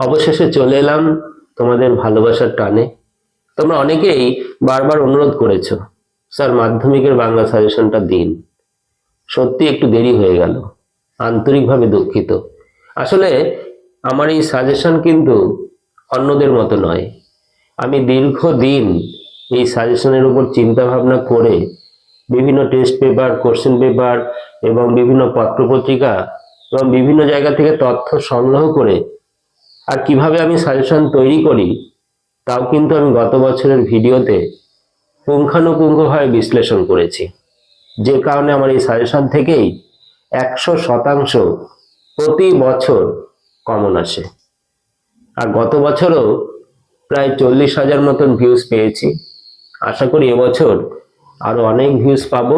অবশেষে চলে এলাম তোমাদের ভালোবাসার টানে। তোমরা অনেকেই বারবার অনুরোধ করেছ, স্যার, মাধ্যমিকের বাংলা সাজেশনটা দিন। সত্যি একটু দেরি হয়ে গেল, আন্তরিকভাবে দুঃখিত। আসলে আমার এই সাজেশন কিন্তু অন্যদের মতো নয়। আমি দীর্ঘদিন এই সাজেশনের উপর চিন্তা ভাবনা করে বিভিন্ন টেস্ট পেপার, কোশ্চেন পেপার এবং বিভিন্ন পত্রপত্রিকা এবং বিভিন্ন জায়গা থেকে তথ্য সংগ্রহ করে আর কীভাবে আমি সাজেশন তৈরি করি, তাও কিন্তু আমি গত বছরের ভিডিওতে পুঙ্খানুপুঙ্খভাবে বিশ্লেষণ করেছি। যে কারণে আমার এই সাজেশন থেকেই একশো শতাংশ প্রতি বছর কমন আসে। আর গত বছরও প্রায় চল্লিশ হাজার মতন ভিউজ পেয়েছি। আশা করি এবছর আরও অনেক ভিউজ পাবো,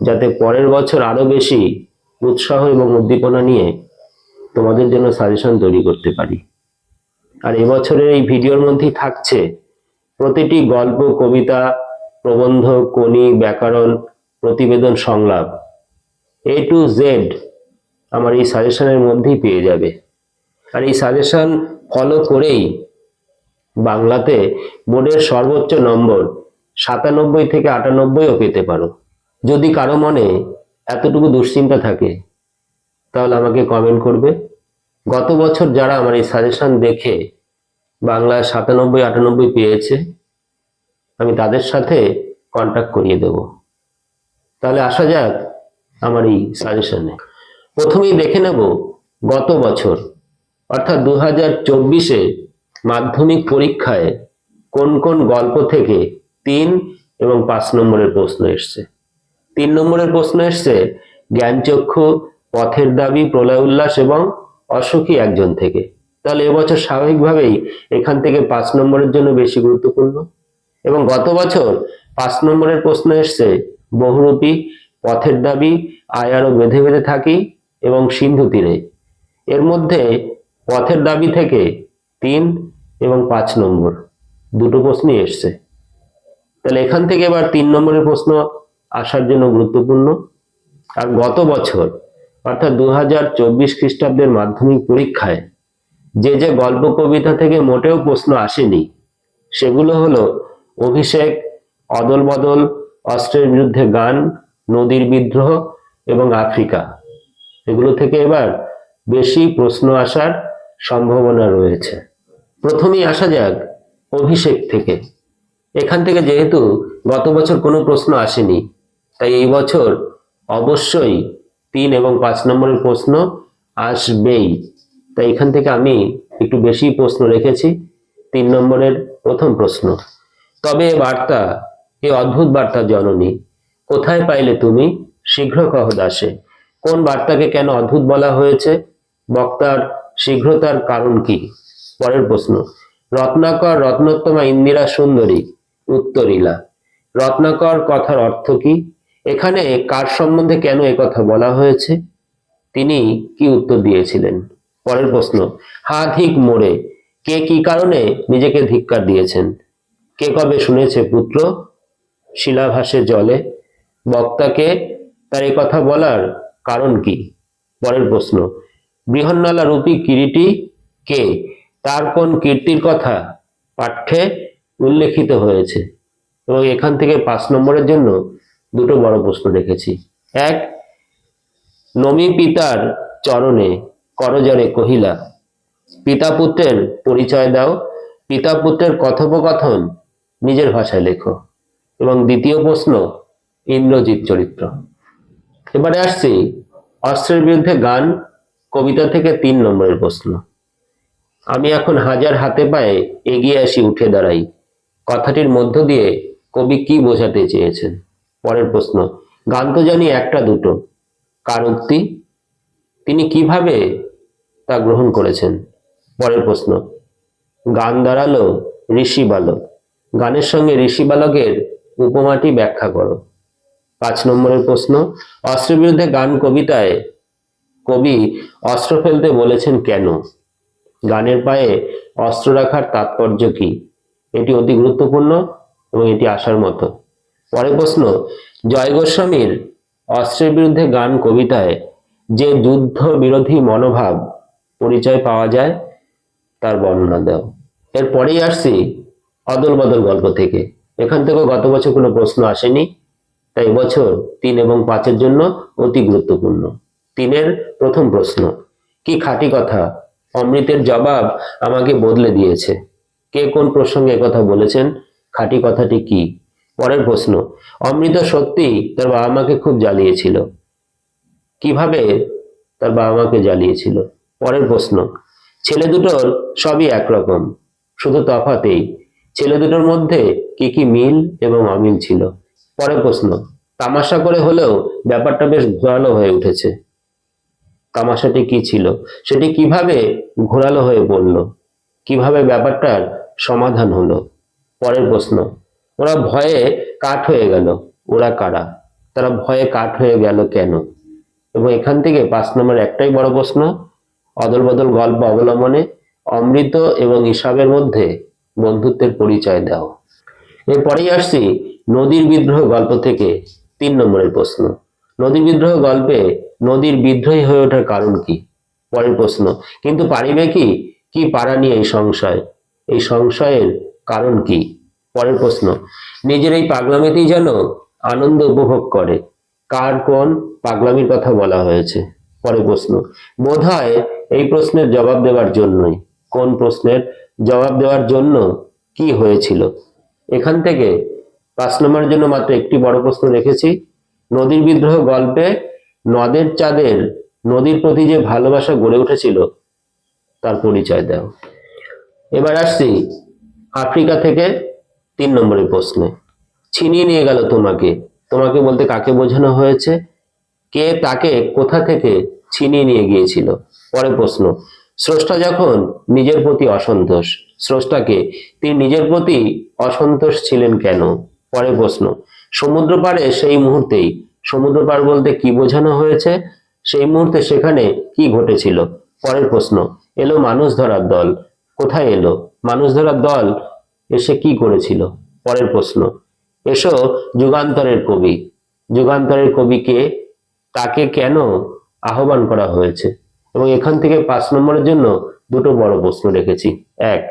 যাতে পরের বছর আরও বেশি উৎসাহ এবং উদ্দীপনা নিয়ে তোমাদের জন্য সাজেশন তৈরি করতে পারি। আর এবছরের এই ভিডিওর মধ্যেই থাকছে প্রতিটি গল্প, কবিতা, প্রবন্ধ কনি ব্যাকরণ, প্রতিবেদন, সংলাপ এ টু জেড আমার এই সাজেশনের মধ্যেই পেয়ে যাবে। আর এই সাজেশন ফলো করেই বাংলাতে বোর্ডের সর্বোচ্চ নম্বর সাতানব্বই থেকে আটানব্বইও পেতে পারো। যদি কারও মনে এতটুকু দুশ্চিন্তা থাকে তাহলে আমাকে কমেন্ট করবে। গত বছর যারা আমার এই সাজেশন দেখে বাংলায় সাতানব্বই, আটানব্বই পেয়েছে, আমি তাদের সাথে কন্ট্যাক্ট করিয়ে দেব। তাহলে আসা যাক আমার এই সাজেশনে প্রথমেই দেখে নেব গত বছর, অর্থাৎ দু হাজার চব্বিশে মাধ্যমিক পরীক্ষায় কোন কোন গল্প থেকে তিন এবং পাঁচ নম্বরের প্রশ্ন এসছে। তিন নম্বরের প্রশ্ন এসছে, জ্ঞানচক্ষু পথের দাবি প্রলয় উল্লাস এবং অসুখী একজন থেকে। তাহলে এবছর স্বাভাবিকভাবেই এখান থেকে পাঁচ নম্বরের জন্য বেশি গুরুত্বপূর্ণ। এবং গত বছর পাঁচ নম্বরের প্রশ্ন এসছে, বহুরূপী পথের দাবি আয়ারও বেঁধে বেঁধে থাকি এবং সিন্ধু তীরে। এর মধ্যে পথের দাবি থেকে তিন এবং পাঁচ নম্বর দুটো প্রশ্নই এসছে। তাহলে এখান থেকে এবার তিন নম্বরের প্রশ্ন আসার জন্য গুরুত্বপূর্ণ। আর গত বছর অর্থাৎ দু হাজার চব্বিশ খ্রিস্টাব্দের মাধ্যমিক পরীক্ষায় যে যে গল্প কবিতা থেকে মোটেও প্রশ্ন আসেনি, সেগুলো হলো অভিষেক, অদল বদল, অস্ত্রের বিরুদ্ধে গান, নদীর বিদ্রোহ এবং আফ্রিকা। এগুলো থেকে এবার বেশি প্রশ্ন আসার সম্ভাবনা রয়েছে। প্রথমেই আসা যাক অভিষেক থেকে। এখান থেকে যেহেতু গত বছর কোনো প্রশ্ন আসেনি, তাই এই বছর অবশ্যই তিন এবং পাঁচ নম্বরের প্রশ্ন আসবেই। তাই এখান থেকে আমি একটু বেশি প্রশ্ন রেখেছি, তিন নম্বরের প্রথম প্রশ্ন। তবে বার্তা এ অদ্ভুত বার্তা জননী, কোথায় পাইলে তুমি শীঘ্র কহ দাসে কোন বার্তাকে কেন অদ্ভুত বলা হয়েছে? বক্তার শীঘ্রতার কারণ কি? পরের প্রশ্ন, রত্নাকর রত্নোত্তমা ইন্দিরা সুন্দরী, উত্তরিলা। রত্নাকর কথার অর্থ কি? এখানে কার সম্বন্ধে কেন কথা বলা হয়েছে? তিনি কি উত্তর দিয়েছিলেন? পরের প্রশ্ন হা ধিক মোড়ে, কে কি কারণে নিজেকে ধিক্কার দিয়েছেন? কে কবে শুনেছে পুত্র? শিলাভাসে জলে, বক্তাকে তার এই কথা বলার কারণ কি? পরের প্রশ্ন, বৃহন্নলা রূপী কিরিটি কে? তার কোন কীর্তির কথা পাঠ্যে উল্লেখিত হয়েছে? এবং এখান থেকে পাঁচ নম্বরের জন্য দুটো বড় প্রশ্ন রেখেছি এক, নমী পিতার চরণে করজরে কহিলা, পিতা পুত্রের পরিচয় দাও, পিতা পুত্রের কথোপকথন নিজের ভাষায় লেখো। এবং দ্বিতীয় প্রশ্ন, ইন্দ্রজিৎ চরিত্র। এবারে আসছি অস্ত্রের বিরুদ্ধে গান, কবিতা থেকে তিন নম্বরের প্রশ্ন। আমি এখন হাজার হাতে পায়ে এগিয়ে আসি উঠে দাঁড়াই। কথাটির মধ্য দিয়ে কবি কি বোঝাতে চেয়েছেন? পরের প্রশ্ন গান তো জানি একটা দুটো। কার উক্তি? তিনি কীভাবে তা গ্রহণ করেছেন? পরের প্রশ্ন, গান দাঁড়াল, ঋষি বালক। গানের সঙ্গে ঋষি বালকের উপমাটি ব্যাখ্যা করো। পাঁচ নম্বরের প্রশ্ন অস্ত্র বিরুদ্ধে গান কবিতায় কবি অস্ত্র ফেলতে বলেছেন কেন? গানের পায়ে অস্ত্র রাখার তাৎপর্য কি? এটি অতি গুরুত্বপূর্ণ এবং এটি আসার মতো। পরের প্রশ্ন, জয় গোস্বামীর অস্ত্রের বিরুদ্ধে গান কবিতায় যে যুদ্ধ বিরোধী মনোভাব পরিচয় পাওয়া যায়, তার বর্ণনা দাও। এরপরেই আসছি অদল বদল গল্প থেকে। এখান থেকে গত বছর কোনো প্রশ্ন আসেনি, তাই বছর তিন এবং পাঁচের জন্য অতি গুরুত্বপূর্ণ। তিনের প্রথম প্রশ্ন, কি খাঁটি কথা, অমৃতের জবাব আমাকে বদলে দিয়েছে। কে কোন প্রসঙ্গে কথা বলেছেন, খাঁটি কথাটি কি? পরের প্রশ্ন, অমৃত সত্যি তার বাবা মাকে খুব জ্বালিয়েছিল। কীভাবে তার বাবা মাকে জ্বালিয়েছিল? পরের প্রশ্ন, ছেলে দুটোর সবই একরকম, শুধু তফাতেই। ছেলে দুটোর মধ্যে কি কি মিল এবং অমিল ছিল? পরের প্রশ্ন, তামাশা করে হলেও ব্যাপারটা বেশ ঘোরালো হয়ে উঠেছে। তামাশাটি কি ছিল? সেটি কীভাবে ঘোরালো হয়ে পড়ল? কীভাবে ব্যাপারটার সমাধান হলো? পরের প্রশ্ন ওরা ভয়ে কাঠ হয়ে গেল। ওরা কারা? তারা ভয়ে কাঠ হয়ে গেল কেন? এবং এখান থেকে পাঁচ নম্বর একটাই বড় প্রশ্ন অদল বদল গল্প অবলম্বনে অমৃত এবং ইসাবের মধ্যে বন্ধুত্বের পরিচয় দাও। এরপরেই আসছি নদীর বিদ্রোহ গল্প থেকে তিন নম্বরের প্রশ্ন। নদীর বিদ্রোহ গল্পে নদীর বিদ্রোহী হয়ে ওঠার কারণ কি? পরের প্রশ্ন, কিন্তু পারিবে কি? কি পারা নিয়ে এই সংশয়? এই সংশয়ের কারণ কি? পরের প্রশ্ন, নিজের এই পাগলামিতেই যেন আনন্দ উপভোগ করে। কার কোন পাগলামির কথা বলা হয়েছে? পরের প্রশ্ন বোধ এই প্রশ্নের জবাব দেওয়ার জন্যই। কোন প্রশ্নের জবাব দেওয়ার জন্য কি হয়েছিল? এখান থেকে পাঁচ নম্বরের জন্য মাত্র একটি বড় প্রশ্ন রেখেছি নদীর বিদ্রোহ গল্পে নদের চাঁদের নদীর প্রতি যে ভালোবাসা গড়ে উঠেছিল, তার পরিচয় দাও। এবার আসছি আফ্রিকা থেকে তিন নম্বরের প্রশ্নে। ছিনিয়ে নিয়ে গেল তোমাকে। তোমাকে বলতে কাকে বোঝানো হয়েছে? কে তাকে কোথা থেকে ছিনিয়ে নিয়ে গিয়েছিল? পরের প্রশ্ন। স্রষ্টা যখন নিজের প্রতি অসন্তোষ, স্রষ্টাকে তিনি নিজের প্রতি অসন্তোষ ছিলেন কেন? পরের প্রশ্ন। সমুদ্র পাড়ে সেই মুহূর্তেই সমুদ্র পার বলতে কি বোঝানো হয়েছে? সেই মুহূর্তে সেখানে কি ঘটেছিল? পরের প্রশ্ন। এলো মানুষ ধরার দল। কোথায় এলো? মানুষ ধরার দল এসে কি করেছিল? পরের প্রশ্ন, এসো যুগান্তরের কবি। যুগান্তরের কবিকে তাকে কেন আহ্বান করা হয়েছে? এবং এখান থেকে পাঁচ নম্বরের জন্য দুটো বড় প্রশ্ন রেখেছি। এক,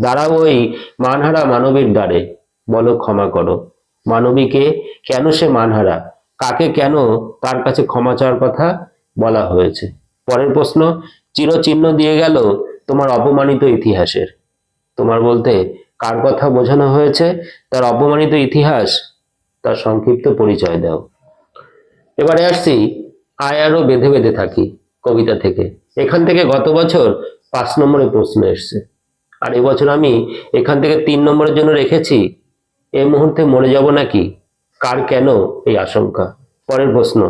দাঁড়াও ওই মানহারা মানবীর দ্বারে। বলো, ক্ষমা করো। মানবীকে কেন সে মানহারা? কাকে কেন তার কাছে ক্ষমা চাওয়ার কথা বলা হয়েছে? পরের প্রশ্ন, চিরচিহ্ন দিয়ে গেল তোমার অপমানিত ইতিহাসের। তোমার বলতে কার কথা বোঝানো হয়েছে, তার অপমানিত ইতিহাস, তার সংক্ষিপ্ত পরিচয় দাও। এবারে আসছি আয় আরও বেঁধে বেঁধে থাকি কবিতা থেকে। এখান থেকে গত বছর পাঁচ নম্বরে প্রশ্ন এসছে। আর এবছর আমি এখান থেকে তিন নম্বরের জন্য রেখেছি এই মুহূর্তে মরে যাব নাকি? কার কেন এই আশঙ্কা? পরের প্রশ্ন,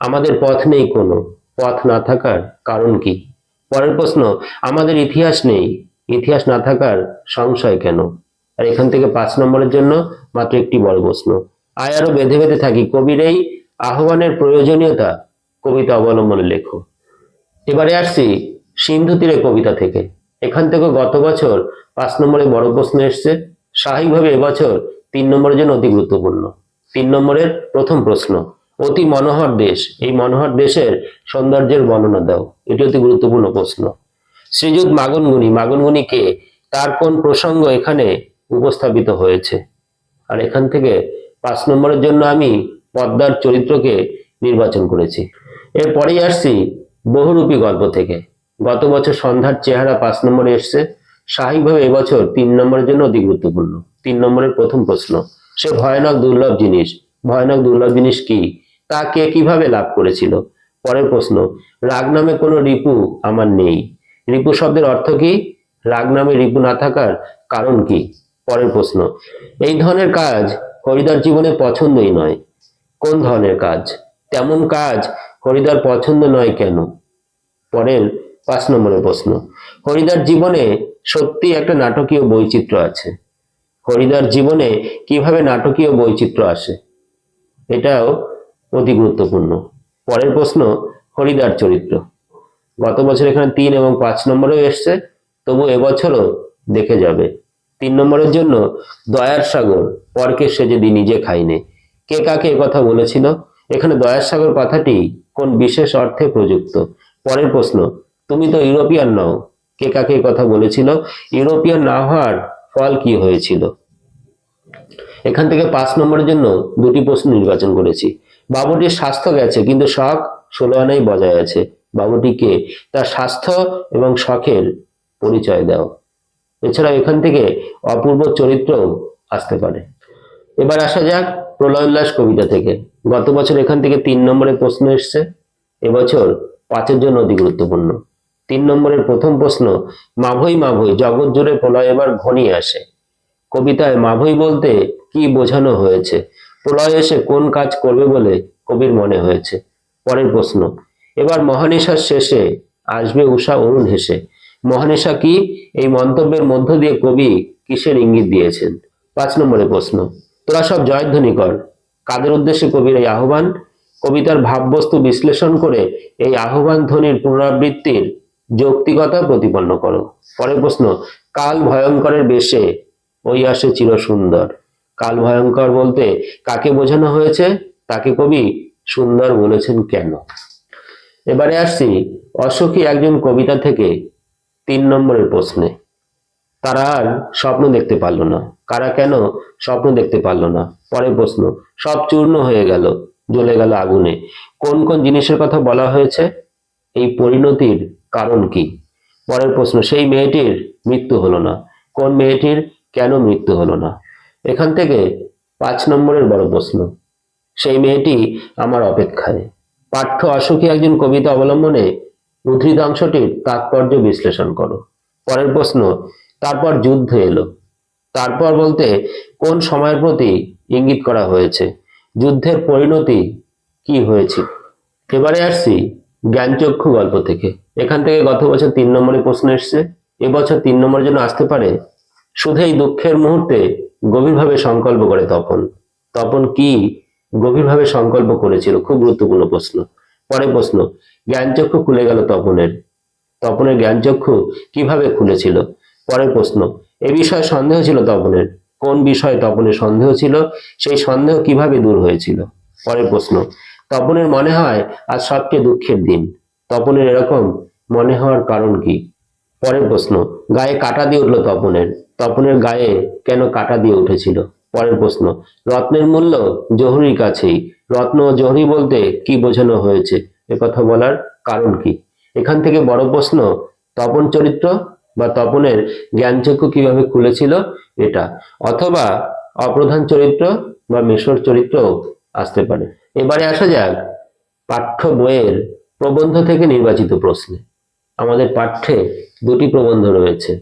আমাদের পথ নেই কোনো, পথ না থাকার কারণ কি? পরের প্রশ্ন, আমাদের ইতিহাস নেই ইতিহাস না থাকার সংশয় কেন? আর এখান থেকে পাঁচ নম্বরের জন্য মাত্র একটি বড় প্রশ্ন আয় আরও বেঁধে বেঁধে থাকি কবির এই আহ্বানের প্রয়োজনীয়তা কবিতা অবলম্বনে লেখো। এবারে আসছি সিন্ধু তীরে কবিতা থেকে। এখান থেকে গত বছর পাঁচ নম্বরে বড় প্রশ্ন এসছে স্বাভাবিকভাবে এবছর তিন নম্বরের জন্য অতি গুরুত্বপূর্ণ। তিন নম্বরের প্রথম প্রশ্ন, অতি মনোহর দেশ, এই মনোহর দেশের সৌন্দর্যের বর্ণনা দাও। এটি অতি গুরুত্বপূর্ণ প্রশ্ন। শ্রীযুত মাগনগুনি মাগনগুনি কে? তার কোন প্রসঙ্গ এখানে উপস্থাপিত হয়েছে? আর এখান থেকে পাঁচ নম্বরের জন্য আমি পদ্মার চরিত্রকে নির্বাচন করেছি। এরপরেই আসছি বহুরূপী গল্প থেকে। গত বছর সন্ধ্যার চেহারা পাঁচ নম্বরে এসছে। স্বাভাবিকভাবে এবছর তিন নম্বরের জন্য অতি গুরুত্বপূর্ণ। তিন নম্বরের প্রথম প্রশ্ন, সে ভয়ানক দুর্লভ জিনিস। ভয়ানক দুর্লভ জিনিস কি? তা কে কীভাবে লাভ করেছিল? পরের প্রশ্ন, রাগ নামে কোনো রিপু আমার নেই। রিপু শব্দের অর্থ কি? রাগ নামে রিপু না থাকার কারণ কি? পরের প্রশ্ন। এই ধরনের কাজ হরিদার জীবনে পছন্দই নয়। কোন ধরনের কাজ? তেমন কাজ হরিদার পছন্দ নয় কেন? পরের পাঁচ নম্বরের প্রশ্ন। হরিদার জীবনে সত্যি একটা নাটকীয় বৈচিত্র্য আছে। হরিদার জীবনে কীভাবে নাটকীয় বৈচিত্র্য আসে? এটাও অতি গুরুত্বপূর্ণ। পরের প্রশ্ন, হরিদার চরিত্র। গত বছর এখানে তিন এবং পাঁচ নম্বরেও এসছে, তবু এবছরও দেখে যাবে। তিন নম্বরের জন্য দয়ার সাগর, পরকে সে যদি নিজে খাইনে। কে কাকে কথা বলেছিল? এখানে দয়ার সাগর কথাটি কোন বিশেষ অর্থে প্রযুক্ত? পরের প্রশ্ন, তুমি তো ইউরোপিয়ান নও, কে কাকে কথা বলেছিল? ইউরোপিয়ান না হওয়ার ফল কি হয়েছিল? এখান থেকে পাঁচ নম্বরের জন্য দুটি প্রশ্ন নির্বাচন করেছি। বাবুটির স্বাস্থ্য গেছে, কিন্তু শখ ষোলো আনাই বজায় আছে। বাবুটিকে তার স্বাস্থ্য এবং শখের পরিচয় দাও। এছাড়া এখান থেকে অপূর্ব চরিত্র আসতে পারে। এবার আসা যাক প্রলয় কবিতা থেকে। গত বছর এখান থেকে তিন নম্বরের প্রশ্ন এসছে। এবছর পাঁচের জন্য অতি গুরুত্বপূর্ণ। তিন নম্বরের প্রথম প্রশ্ন, মাভই মাভই, জগৎ জুড়ে প্রলয় এবার ঘনিয়ে আসে। কবিতায় মাভই বলতে কি বোঝানো হয়েছে? প্রলয় এসে কোন কাজ করবে বলে কবির মনে হয়েছে? পরের প্রশ্ন এবার মহানিশার শেষে আসবে উষা অরুণ হেসে। মহানিশা কি এই মন্তব্যের মধ্য দিয়ে কবি কিসের ইঙ্গিত দিয়েছেন? পাঁচ নম্বরের প্রশ্ন, তোরা সব জয়ধ্বনি কর। কাদের উদ্দেশ্যে কবির এই আহ্বান? কবিতার ভাববস্তু বিশ্লেষণ করে এই আহ্বান ধ্বনির পুনরাবৃত্তির যৌক্তিকতা প্রতিপন্ন করো। পরের প্রশ্ন, কাল ভয়ঙ্করের বেশে ওই আসে চির সুন্দর কাল ভয়ঙ্কর বলতে কাকে বোঝানো হয়েছে? তাকে কবি সুন্দর বলেছেন কেন? এবারে আসছি অসখী একজন কবিতা থেকে তিন নম্বরের প্রশ্নে। তারা আর স্বপ্ন দেখতে পারল না। কারা কেন স্বপ্ন দেখতে পারল না? পরের প্রশ্ন, সব চূর্ণ হয়ে গেল, জ্বলে গেল আগুনে। কোন কোন জিনিসের কথা বলা হয়েছে? এই পরিণতির কারণ কি? পরের প্রশ্ন, সেই মেয়েটির মৃত্যু হলো না। কোন মেয়েটির, কেন মৃত্যু হলো না? এখান থেকে পাঁচ নম্বরের বড় প্রশ্ন, সেই মেয়েটি আমার অপেক্ষায়। পাঠ্য অসুখী একজন কবিতা অবলম্বনে উদ্ধৃত অংশটির তাৎপর্য বিশ্লেষণ করো। পরের প্রশ্ন, তারপর যুদ্ধ এলো। তারপর বলতে কোন সময়ের প্রতি ইঙ্গিত করা হয়েছে? যুদ্ধের পরিণতি কি হয়েছিল এবারে আসছি জ্ঞানচক্ষু গল্প থেকে। এখান থেকে গত বছর তিন নম্বরে প্রশ্ন এসছে। এবছর তিন নম্বরের জন্য আসতে পারে, শুধু এই দুঃখের মুহূর্তে গভীরভাবে সংকল্প করে তপন। তপন কি গভীরভাবে সংকল্প করেছিল। খুব গুরুত্বপূর্ণ প্রশ্ন। পরে প্রশ্ন জ্ঞানচক্ষু খুলে গেল তপনের। তপনের জ্ঞানচক্ষু কীভাবে খুলেছিল? পরের প্রশ্ন, এ বিষয়ে সন্দেহ ছিল তপনের? কোন বিষয়ে তপনের সন্দেহ ছিল? সেই সন্দেহ কীভাবে দূর হয়েছিল? পরের প্রশ্ন, তপনের মনে হয় আজ সবচেয়ে দুঃখের দিন। তপনের এরকম মনে হওয়ার কারণ কি? পরের প্রশ্ন, গায়ে কাটা দিয়ে উঠল তপনের। তপনের গায়ে কেন কাটা দিয়ে উঠেছিল? পরের প্রশ্ন, রত্নের মূল্য জহুরির কাছেই। রত্ন জহুরি বলতে কি বোঝানো হয়েছে? কথা বলার কারণ কি? এখান থেকে বড় প্রশ্ন, তপন চরিত্র বা তপনের জ্ঞানচক্ষু কীভাবে খুলেছিল? এটা, অথবা অপ্রধান চরিত্র বা মেশর চরিত্র আসতে পারে। এবারে আসা যাক পাঠ্য বইয়ের প্রবন্ধ থেকে নির্বাচিত প্রশ্নে। আমাদের পাঠ্যে দুটি প্রবন্ধ রয়েছে,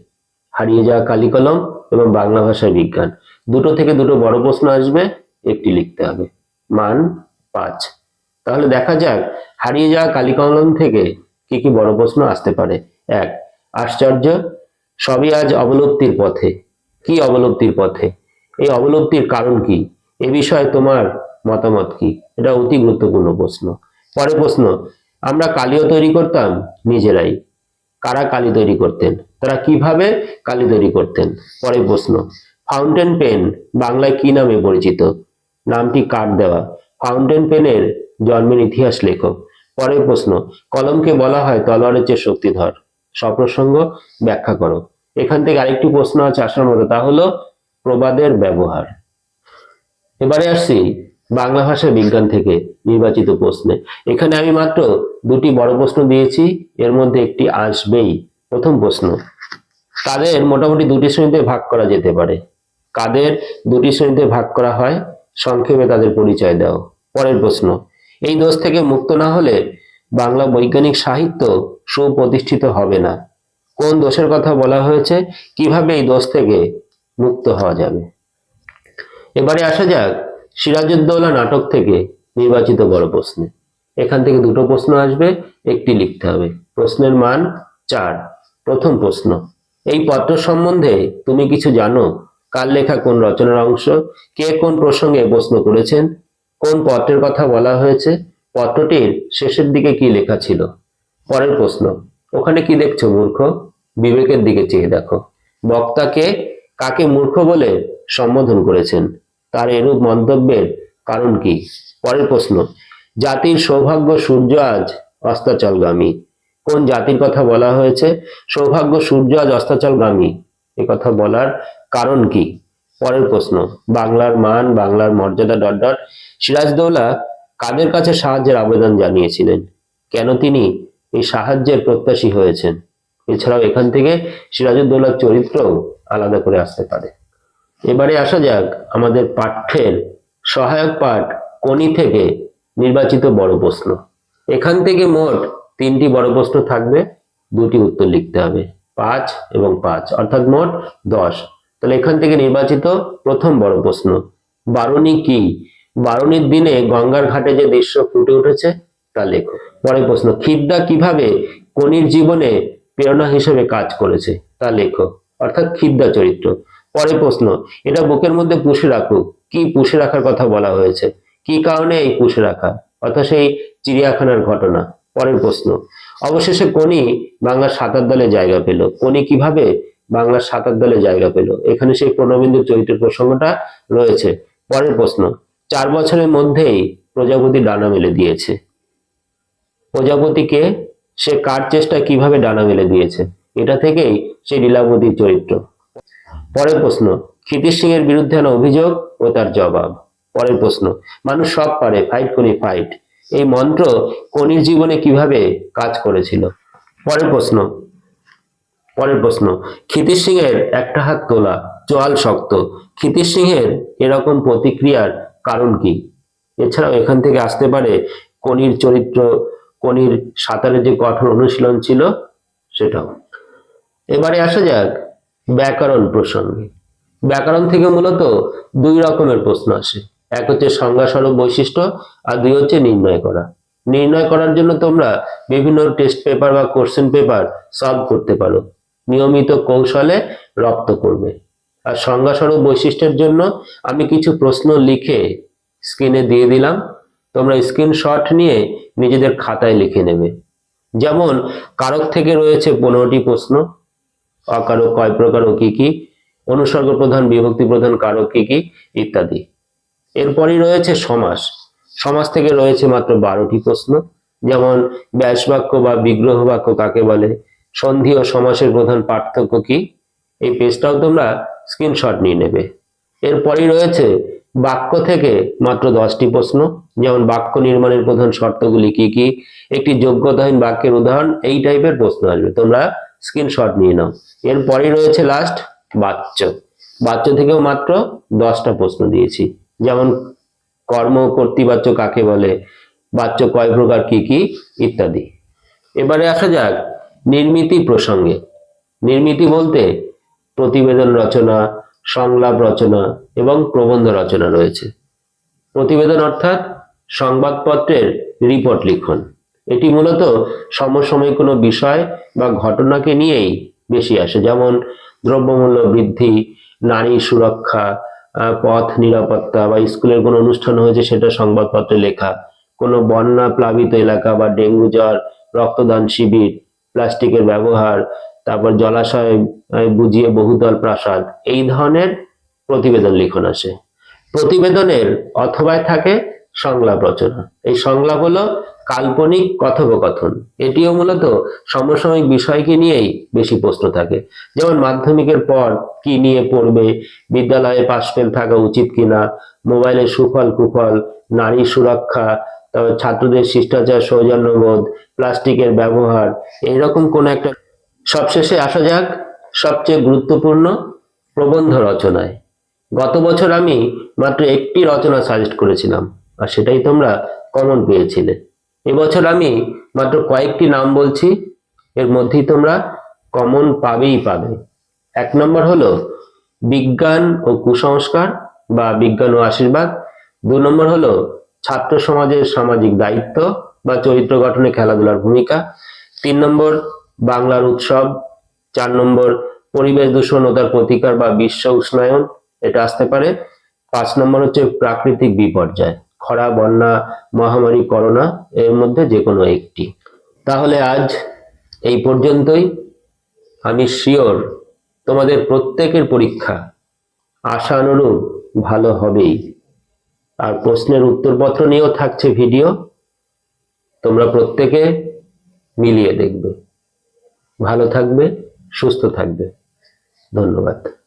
হারিয়ে যাওয়া কালিকলম এবং বাংলা ভাষায় বিজ্ঞান। দুটো থেকে দুটো বড় প্রশ্ন আসবে, একটি লিখতে হবে। মান পাঁচ। তাহলে দেখা যাক, হারিয়ে যাওয়া কালিকলম থেকে কি কি বড় প্রশ্ন আসতে পারে। এক, আশ্চর্য, সবই আজ অবলুপ্তির পথে। কি অবলুপ্তির পথে? এই অবলুপ্তির কারণ কি? এ বিষয়ে তোমার মতামত কি? এটা অতি গুরুত্বপূর্ণ প্রশ্ন। পরের প্রশ্ন, আমরা কালিও তৈরি করতাম? নিজেরাই। কারা কালি তৈরি করতেন? তারা কীভাবে কালি তৈরি করতেন? পরের প্রশ্ন ফাউন্টেন পেন বাংলায় কি নামে পরিচিত? নামটি কার দেওয়া? ফাউন্টেন পেনের জন্মের ইতিহাস লেখক। পরের প্রশ্ন, কলমকে বলা হয় তলোয়ারের চেয়ে শক্তিধর। সপ্রসঙ্গ ব্যাখ্যা করো। এখান থেকে আরেকটি প্রশ্ন আছে আসার মতো, তা হলো প্রবাদের ব্যবহার। এবারে আসছি বাংলা ভাষা বিজ্ঞান থেকে নির্বাচিত প্রশ্নে। এখানে আমি মাত্র দুটি বড় প্রশ্ন দিয়েছি, এর মধ্যে একটি আসবেই। প্রথম প্রশ্ন, তাদের মোটামুটি দুটি শ্রেণীতে ভাগ করা যেতে পারে। কাদের দুটি শ্রেণীতে ভাগ করা হয়? সংক্ষেপে তাদের পরিচয় দাও। পরের প্রশ্ন, এই দোষ থেকে মুক্ত না হলে বাংলা বৈজ্ঞানিক সাহিত্য সুপ্রতিষ্ঠিত হবে না। কোন দোষের কথা বলা হয়েছে? কীভাবে এই দোষ থেকে মুক্ত হওয়া যাবে? এবারে আসা যাক সিরাজউদ্দৌলা নাটক থেকে নির্বাচিত বড় প্রশ্নে। এখান থেকে দুটো প্রশ্ন আসবে, একটি লিখতে হবে। প্রশ্নের মান চার। প্রথম প্রশ্ন, এই পত্র সম্বন্ধে তুমি কিছু জানো? কার লেখা কোন রচনার অংশ? কে কোন প্রসঙ্গে প্রশ্ন করেছেন? কোন পত্রের কথা বলা হয়েছে? পত্রটির শেষের দিকে কি লেখা ছিল? পরের প্রশ্ন, ওখানে কি দেখছ মূর্খ? বিবেকের দিকে চেয়ে দেখো। বক্তাকে কাকে মূর্খ বলে সম্বোধন করেছেন? তার এরূপ মন্তব্যের কারণ কি? পরের প্রশ্ন, জাতির সৌভাগ্য সূর্য আজ অস্তাচলগামী। কোন জাতির কথা বলা হয়েছে? সৌভাগ্য সূর্য আজ অস্তাচলগামী। কথা বলার কারণ কি? পরের প্রশ্ন, বাংলার মান, বাংলার মর্যাদা ডট ডট। সিরাজদৌলা কাদের কাছে সাহায্যের আবেদন জানিয়েছিলেন? কেন তিনি এই সাহায্যের প্রত্যাশী হয়েছেন? এছাড়াও এখান থেকে সিরাজউদ্দৌলার চরিত্রও আলাদা করে আসতে পারে। এবারে আসা যাক আমাদের পাঠ্যের সহায়ক পাঠ কোনি থেকে নির্বাচিত বড় প্রশ্ন। এখান থেকে মোট তিনটি বড় প্রশ্ন থাকবে, দুটি উত্তর লিখতে হবে। পাঁচ এবং পাঁচ, অর্থাৎ মোট দশ। তাহলে এখান থেকে নির্বাচিত প্রথম বড় প্রশ্ন, বারুণী কি? বারুণীর দিনে গঙ্গার ঘাটে যে দৃশ্য ফুটে উঠেছে, তা লেখো। পরের প্রশ্ন, খিদ্দা কীভাবে কনির জীবনে প্রেরণা হিসেবে কাজ করেছে, তা লেখো। অর্থাৎ খিদ্দা চরিত্র। পরের প্রশ্ন, এটা বুকের মধ্যে পুষে রাখো। কি পুষে রাখার কথা বলা হয়েছে? কি কারণে এই পুষে রাখা? অর্থাৎ সেই চিড়িয়াখানার ঘটনা। পরের প্রশ্ন অবশেষে কোনি বাংলার সাঁতার দলে জায়গা পেল। কোনি কীভাবে বাংলার সাঁতার দলে জায়গা পেল? এখানে সেই প্রণবিন্দুর চরিত্রের প্রসঙ্গটা রয়েছে। পরের প্রশ্ন, চার বছরের মধ্যেই প্রজাপতি ডানা মেলে দিয়েছে। প্রজাপতিকে সে কার চেষ্টায় কীভাবে ডানা মেলে দিয়েছে? এটা থেকেই সেই লীলাবতীর চরিত্র। পরের প্রশ্ন, ক্ষিতিশ সিং এর বিরুদ্ধে অভিযোগ ও তার জবাব। পরের প্রশ্ন, মানুষ সব পারে ফাইট করি ফাইট এই মন্ত্র কনির জীবনে কীভাবে কাজ করেছিল? পরের প্রশ্ন। পরের প্রশ্ন। ক্ষিতিশ সিংহের একটা হাত তোলা চোয়াল শক্ত। ক্ষিতিশ সিংহের এরকম প্রতিক্রিয়ার কারণ কি? এছাড়াও এখান থেকে আসতে পারে কনির চরিত্র কনির সাঁতারের যে কঠোর অনুশীলন ছিল সেটাও। এবারে আসা যাক ব্যাকরণ প্রসঙ্গে। ব্যাকরণ থেকে মূলত দুই রকমের প্রশ্ন আসে। এক হচ্ছে সংজ্ঞাস্বরূপ বৈশিষ্ট্য আর দুই হচ্ছে নির্ণয় করা। নির্ণয় করার জন্য তোমরা বিভিন্ন টেস্ট পেপার বা কোশ্চেন পেপার সলভ করতে পারো। নিয়মিত কৌশলে রপ্ত করবে। আর সংজ্ঞাস্বরূপ বৈশিষ্ট্যের জন্য আমি কিছু প্রশ্ন লিখে স্ক্রিনে দিয়ে দিলাম। তোমরা স্ক্রিনশট নিয়ে নিজেদের খাতায় লিখে নেবে। যেমন, কারক থেকে রয়েছে পনেরোটি প্রশ্ন। অকারক কয় প্রকার ও কি কি? অনুসর্গ প্রধান বিভক্তি প্রধান কারক কি কি? ইত্যাদি। এরপরই রয়েছে সমাস। সমাস থেকে রয়েছে মাত্র বারোটি প্রশ্ন। যেমন ব্যাস বাক্য বা বিগ্রহ বাক্য কাকে বলে? সন্ধি ও সমাসের প্রধান পার্থক্য কি? এই পেজটাও তোমরা স্ক্রিনশট নিয়ে নেবে। এরপরই রয়েছে বাক্য থেকে মাত্র দশটি প্রশ্ন। যেমন, বাক্য নির্মাণের প্রধান শর্তগুলি কি কি? একটি যোগ্যতাহীন বাক্যের উদাহরণ, এই টাইপের প্রশ্ন আসবে। তোমরা স্ক্রিনশট নিয়ে নাও। এরপরই রয়েছে লাস্ট বাচ্য। বাচ্য থেকেও মাত্র দশটা প্রশ্ন দিয়েছি। যেমন কর্ম কর্তৃবাচ্য কাকে বলে, বাচ্য কয় প্রকার কি কি, ইত্যাদি। এবারে আসা যাক নির্মিতি প্রসঙ্গে। নির্মিতি বলতে প্রতিবেদন রচনা, সংলাপ রচনা এবং প্রবন্ধ রচনা রয়েছে। প্রতিবেদন অর্থাৎ সংবাদপত্রের রিপোর্ট লিখন। এটি মূলত সমসাময়িক কোনো বিষয় বা ঘটনাকে নিয়েই বেশি আসে। যেমন দ্রব্যমূল্য বৃদ্ধি, নারী সুরক্ষা পথ, নিরাপত্তা বা স্কুলের কোনো অনুষ্ঠান হয়েছে সেটা সংবাদপত্রে লেখা। কোনো বন্যা প্লাবিত এলাকা বা ডেঙ্গু জ্বর, রক্তদান শিবির, প্লাস্টিকের ব্যবহার, তারপর জলাশয় বুঝিয়ে বহুতল প্রাসাদ, এই ধরনের প্রতিবেদন লিখন আসে প্রতিবেদনের অথবায় থাকে সংলাপ রচনা। এই সংলাপ হলো কাল্পনিক কথোপকথন। এটিও মূলত সমসাময়িক বিষয়কে নিয়েই বেশি প্রশ্ন থাকে। যেমন মাধ্যমিকের পর কি নিয়ে পড়বে, বিদ্যালয়ে পাশ ফেল থাকা উচিত কিনা, মোবাইলের সুফল কুফল নারী সুরক্ষা, তারপর ছাত্রদের শিষ্টাচার, সৌজন্যবোধ, প্লাস্টিকের ব্যবহার, এইরকম কোন একটা সবশেষে আসা যাক সবচেয়ে গুরুত্বপূর্ণ প্রবন্ধ রচনায়। গত বছর আমি মাত্র একটি রচনা সাজেস্ট করেছিলাম, আর সেটাই তোমরা কমন পেয়েছিলে। এবছর আমি মাত্র কয়েকটি নাম বলছি, এর মধ্যেই তোমরা কমন পাবেই পাবে। এক নম্বর হলো বিজ্ঞান ও কুসংস্কার বা বিজ্ঞান ও আশীর্বাদ। দু নম্বর হলো ছাত্র সমাজের সামাজিক দায়িত্ব বা চরিত্র গঠনে খেলাধুলার ভূমিকা। তিন নম্বর বাংলার উৎসব। চার নম্বর পরিবেশ দূষণ ও তার প্রতিকার বা বিশ্ব উষ্ণায়ন। এটা আসতে পারে। পাঁচ নম্বর হচ্ছে প্রাকৃতিক বিপর্যয়। খরা, বন্যা, মহামারী, করোনা এর মধ্যে যে কোনো একটি। তাহলে আজ এই পর্যন্তই। আমি শিওর তোমাদের প্রত্যেকের পরীক্ষা আশানুরূপ ভালো হবেই। আর প্রশ্নের উত্তরপত্র নিয়েও থাকছে ভিডিও। তোমরা প্রত্যেকে মিলিয়ে দেখবে। ভালো থাকবে, সুস্থ থাকবে। ধন্যবাদ।